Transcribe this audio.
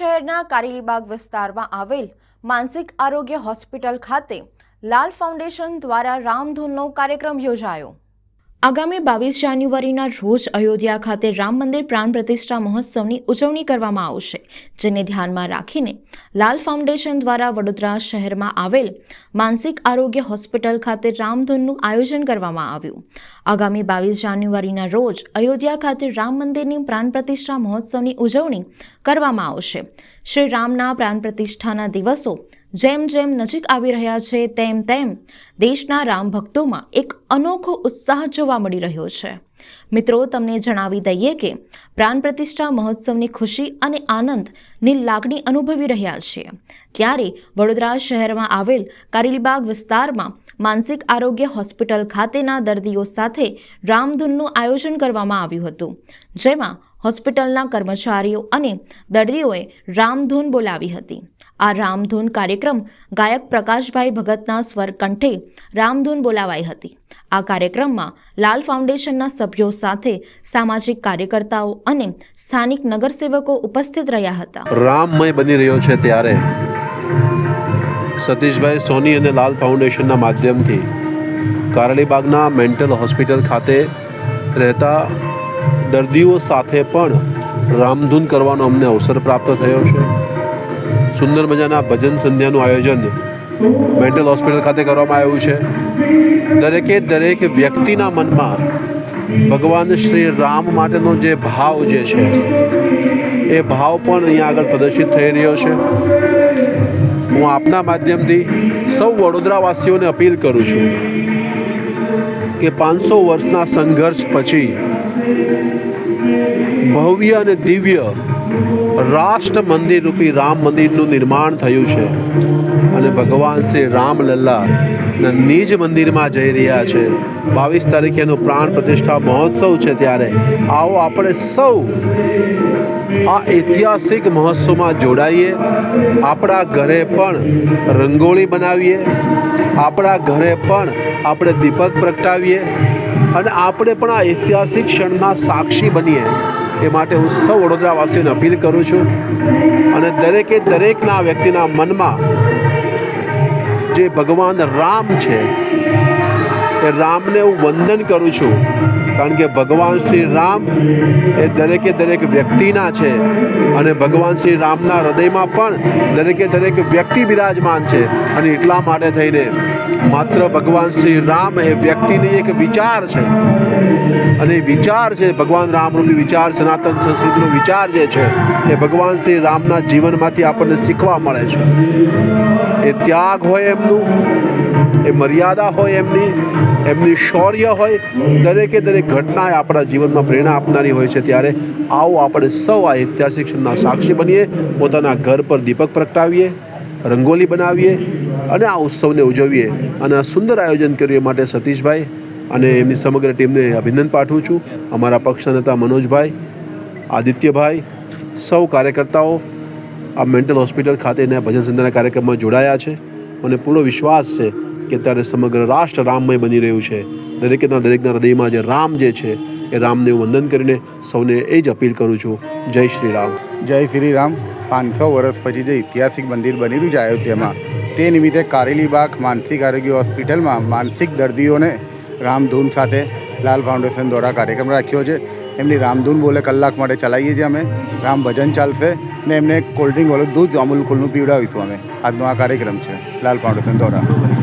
શહેરના કારેલીબાગ વિસ્તારમાં આવેલ માનસિક આરોગ્ય હોસ્પિટલ ખાતે લાલ ફાઉન્ડેશન દ્વારા રામધૂનનો કાર્યક્રમ યોજાયો. આગામી બાવીસ જાન્યુઆરીના રોજ અયોધ્યા ખાતે રામ મંદિર પ્રાણ પ્રતિષ્ઠા મહોત્સવની ઉજવણી કરવામાં આવશે, જેને ધ્યાનમાં રાખીને લાલ ફાઉન્ડેશન દ્વારા વડોદરા શહેરમાં આવેલ માનસિક આરોગ્ય હોસ્પિટલ ખાતે રામધૂનનું આયોજન કરવામાં આવ્યું. આગામી બાવીસ જાન્યુઆરીના રોજ અયોધ્યા ખાતે રામ મંદિરની પ્રાણ પ્રતિષ્ઠા મહોત્સવની ઉજવણી કરવામાં આવશે. શ્રી રામના પ્રાણ પ્રતિષ્ઠાના દિવસો જેમ જેમ નજીક આવી રહ્યા છે, તેમ તેમ દેશના રામ ભક્તોમાં એક અનોખો ઉત્સાહ જોવા મળી રહ્યો છે. મિત્રો, તમને જણાવી દઈએ કે પ્રાણ પ્રતિષ્ઠા મહોત્સવની ખુશી અને આનંદની લાગણી અનુભવી રહ્યા છીએ. ત્યારે વડોદરા શહેરમાં આવેલ કારીલબાગ વિસ્તારમાં માનસિક આરોગ્ય હોસ્પિટલ ખાતેના દર્દીઓ સાથે રામધૂનનું આયોજન કરવામાં આવ્યું હતું, જેમાં હોસ્પિટલના કર્મચારીઓ અને દર્દીઓએ રામધૂન બોલાવી હતી. આ રામધૂન કાર્યક્રમ ગાયક પ્રકાશભાઈ ભગતના સ્વરકંઠે રામધૂન બોલાવાઈ હતી. આ કાર્યક્રમમાં લાલ ફાઉન્ડેશનના સભ્યો સાથે સામાજિક કાર્યકર્તાઓ અને સ્થાનિક નગરસેવકો ઉપસ્થિત રહ્યા હતા. રામમય બની રહ્યો છે ત્યારે. સતીશભાઈ સોની અને લાલ ફાઉન્ડેશનના માધ્યમથી કારળીબાગના મેન્ટલ હોસ્પિટલ ખાતે રહેતા દર્દીઓ સાથે પણ રામધૂન કરવાનો અમને અવસર પ્રાપ્ત થયો છે. સુંદર મજાના ભજન સંધ્યાનું આયોજન મેન્ટલ હોસ્પિટલ ખાતે કરવામાં આવ્યું છે. દરેકે દરેક વ્યક્તિના મનમાં ભગવાન શ્રી રામ માટેનો જે ભાવ જે છે, એ ભાવ પણ અહીંયા આગળ પ્રદર્શિત થઈ રહ્યો છે. હું આપના માધ્યમથી સૌ વડોદરાવાસીઓને અપીલ કરું છું કે પાંચસો વર્ષના સંઘર્ષ પછી ભવ્ય અને દિવ્ય રાષ્ટ્ર મંદિર રૂપી રામ મંદિરનું નિર્માણ થયું છે. અને ભગવાન શ્રી રામલલ્લા નિજ મંદિરમાં જઈ રહ્યા છે. બાવીસ તારીખેનો પ્રાણ પ્રતિષ્ઠા મહોત્સવ છે ત્યારે આવો આપણે સૌ આ ઐતિહાસિક મહોત્સવમાં જોડાઈએ. આપણા ઘરે પણ રંગોળી બનાવીએ. આપણા ઘરે પણ આપણે દીપક પ્રગટાવીએ. અને આપણે પણ આ ઐતિહાસિક ક્ષણના સાક્ષી બનીએ. એ માટે હું સૌ વડોદરાવાસીઓને અપીલ કરું છું અને દરેકે દરેકના વ્યક્તિના મનમાં જે ભગવાન રામ છે, એ રામને હું વંદન કરું છું. કારણ કે ભગવાન શ્રી રામ એ દરેકે દરેક વ્યક્તિના છે અને ભગવાન શ્રી રામના હૃદયમાં પણ દરેકે દરેક વ્યક્તિ બિરાજમાન છે અને એટલા માટે થઈને માત્ર ભગવાન શ્રી રામ એ વ્યક્તિની એક વિચાર છે. અને વિચાર છે, ભગવાન રામરૂપી વિચાર, સનાતન સંસ્કૃતિનો વિચાર જે છે, એ ભગવાન શ્રી રામના જીવનમાંથી આપણને શીખવા મળે છે. એ ત્યાગ હોય એમનું, એ મર્યાદા હોય એમની એમની શૌર્ય હોય, દરેકે દરેક ઘટના આપણા જીવનમાં પ્રેરણા આપનારી હોય છે. ત્યારે આવો આપણે સૌ આ ઐતિહાસિક ક્ષણના સાક્ષી બનીએ, પોતાના ઘર પર દીપક પ્રગટાવીએ, રંગોલી બનાવીએ અને આ ઉત્સવને ઉજવીએ. અને આ સુંદર આયોજન કરીએ માટે સતીશભાઈ અને એમની સમગ્ર ટીમને અભિનંદન પાઠવું છું. અમારા પક્ષના નેતા મનોજભાઈ, આદિત્યભાઈ, સૌ કાર્યકર્તાઓ આ મેન્ટલ હોસ્પિટલ ખાતેના ભજન સંધ્યાના કાર્યક્રમમાં જોડાયા છે. મને પૂરો વિશ્વાસ છે કે ત્યારે સમગ્ર રાષ્ટ્ર રામમય બની રહ્યું છે. દરેકના દરેકના હૃદયમાં જે રામ જે છે, એ રામને હું વંદન કરીને સૌને એ જ અપીલ કરું છું. જય શ્રી રામ. જય શ્રી રામ. પાંચસો વર્ષ પછી જે ઐતિહાસિક મંદિર બનેલું છે અયોધ્યામાં તે નિમિત્તે કારેલીબાગ માનસિક આરોગ્ય હોસ્પિટલમાં માનસિક દર્દીઓને રામધૂન સાથે લાલ ફાઉન્ડેશન દ્વારા કાર્યક્રમ રાખ્યો છે. એમની રામધૂન બોલે કલાક માટે ચલાવીએ છીએ અમે. રામ ભજન ચાલશે ને એમને કોલ્ડ ડ્રિંક વાળું દૂધ અમૂલ કુલનું પીવડાવીશું અમે. આજનો આ કાર્યક્રમ છે લાલ ફાઉન્ડેશન દ્વારા.